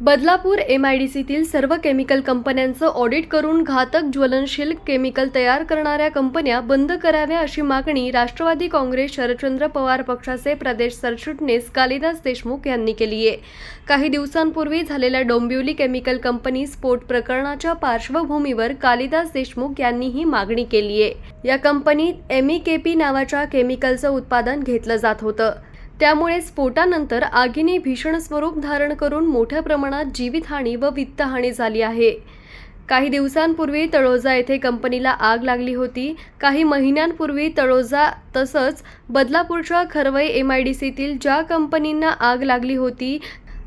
Badlapur M I D सीतील सर्व chemical कंपन्यांचं ऑडिट करून घातक ज्वलनशील केमिकल तयार करणाऱ्या कंपन्या बंद कराव्या अशी मागणी राष्ट्रवादी काँग्रेस शरदचंद्र पवार पक्षाचे प्रदेश सरचिटणीस कालिदास देशमुख यांनी केली आहे. काही दिवसांपूर्वी झालेल्या डोंबिवली केमिकल कंपनी स्फोट प्रकरणाच्या पार्श्वभूमीवर कालिदास देशमुख यांनी ही मागणी केली आहे. या कंपनीत एमईकेपी नावाच्या केमिकलचं उत्पादन घेतलं जात होतं. त्यामुळे स्फोटानंतर आगीने भीषण स्वरूप धारण करून मोठ्या प्रमाणात जीवितहानी व वित्तहानी झाली आहे. काही दिवसांपूर्वी तळोजा येथे कंपनीला आग लागली होती. काही महिन्यांपूर्वी तळोजा तसंच बदलापूरच्या खरवई एम आय डी सीतील ज्या कंपनींना आग लागली होती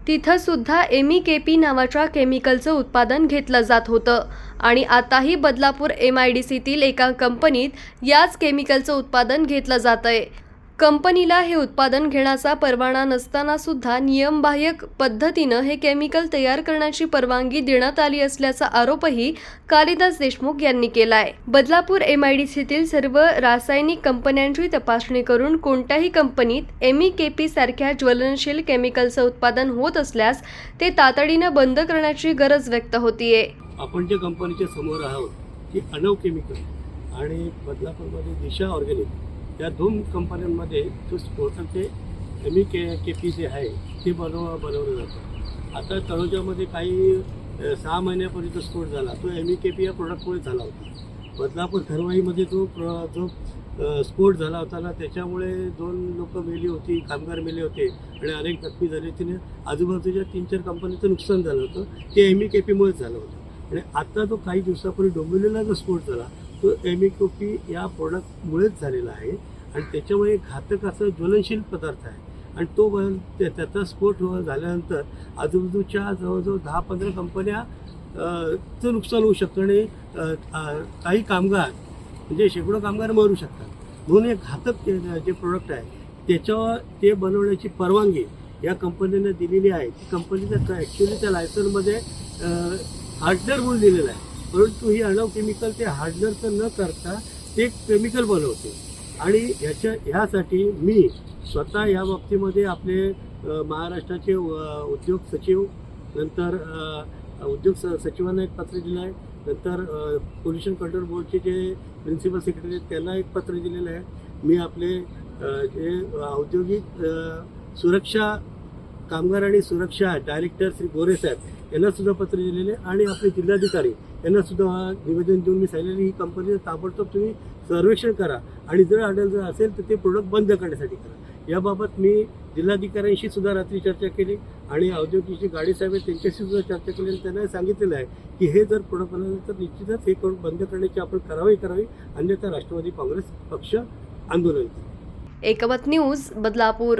तिथंसुद्धा एमी के पी नावाच्या केमिकलचं उत्पादन घेतलं जात होतं. आणि आताही बदलापूर एम आय डी सीतील एका कंपनीत याच केमिकलचं उत्पादन घेतलं जात आहे कंपनीला हे उत्पादन घेण्याचा परवाना नसताना सुद्धा नियमबाह्य पद्धतीनं हे केमिकल तयार करण्याची परवानगी देण्यात आली असल्याचा आरोपही कालिदास देशमुख यांनी केलाय. बदलापूर एमआयडीसीतील सर्व रासायनिक कंपन्यांची तपासणी करून कोणत्याही कंपनीत एमईकेपी सारख्या ज्वलनशील केमिकलचं उत्पादन होत असल्यास ते तातडीनं बंद करण्याची गरज व्यक्त होतीये. आपण ज्या कंपनीच्या समोर आहोत ती अनव केमिकल आणि बदलापूरमध्ये दिशा ऑर्गॅनिक या दोन कंपन्यांमध्ये जो स्फोटक M E K K P जे आहे ते बनव बनवलं जातं. आता तळोजामध्ये काही सहा महिन्यापूर्वी जो स्फोट झाला तो एम ई के पी या प्रोडक्टमुळे झाला होता. बदलापूर धरवाईमध्ये जो प्र जो स्फोट झाला होता ना त्याच्यामुळे दोन लोक मेली होती कामगार मेले होते आणि अनेक जखमी झाले तिने आजूबाजूच्या तीन चार कंपनीचं नुकसान झालं होतं. ते एम ई के पीमुळेच झालं होतं. आणि आत्ता जो काही दिवसापूर्वी डोंबिवलीला जो स्फोट झाला तो एम ई पी या प्रोडक्टमुळेच झालेला आहे. आणि त्याच्यामुळे घातक असं ज्वलनशील पदार्थ आहे. आणि तो ब- त्या- त्याचा स्फोट हो-, झाल्यानंतर आजूबाजूच्या जवळजवळ दहा पंधरा कंपन्या चं नुकसान होऊ शकतं आणि काही कामगार म्हणजे शेकडो कामगार मरू शकतात. म्हणून हे घातक जे प्रोडक्ट आहे त्याच्यावर ते बनवण्याची परवानगी या कंपनीने दिलेली आहे. ती कंपनीचं ॲक्च्युली त्या लायसनमध्ये हार्डनर म्हणून दिलेलं आहे. परंतु ही अणव केमिकल ते हार्डनरचं न करता ते केमिकल बनवते. आणि ह्याच्या ह्यासाठी मी स्वतः या बाबतीमध्ये आपले महाराष्ट्राचे उद्योग सचिव नंतर उद्योग स सचिवांना एक पत्र दिलं आहे. नंतर पोल्युशन कंट्रोल बोर्डचे जे प्रिन्सिपल सेक्रेटरी आहेत त्यांना एक पत्र दिलेलं आहे. मी आपले जे औद्योगिक सुरक्षा कामगार आणि सुरक्षा डायरेक्टर श्री गोरे साहेब यांना सुद्धा पत्र दिलेले आणि आपले जिल्हाधिकारी यांना सुद्धा हा निवेदन देऊन मी सांगितलेली ही कंपनी ताबडतोब तुम्ही सर्वेक्षण करा आणि जर आढळ जर असेल तर ते प्रोडक्ट बंद करण्यासाठी करा. याबाबत मी जिल्हाधिकाऱ्यांशी सुद्धा रात्री चर्चा केली आणि औद्योगिक जी गाडी साहेब आहेत त्यांच्याशी सुद्धा चर्चा केली आणि त्यांना सांगितलेलं आहे की हे जर प्रोडक्ट बनवलं तर निश्चितच हे करून बंद करण्याची आपण कारवाई करावी अन्यथा राष्ट्रवादी काँग्रेस पक्ष आंदोलन एकमत न्यूज बदलापूर.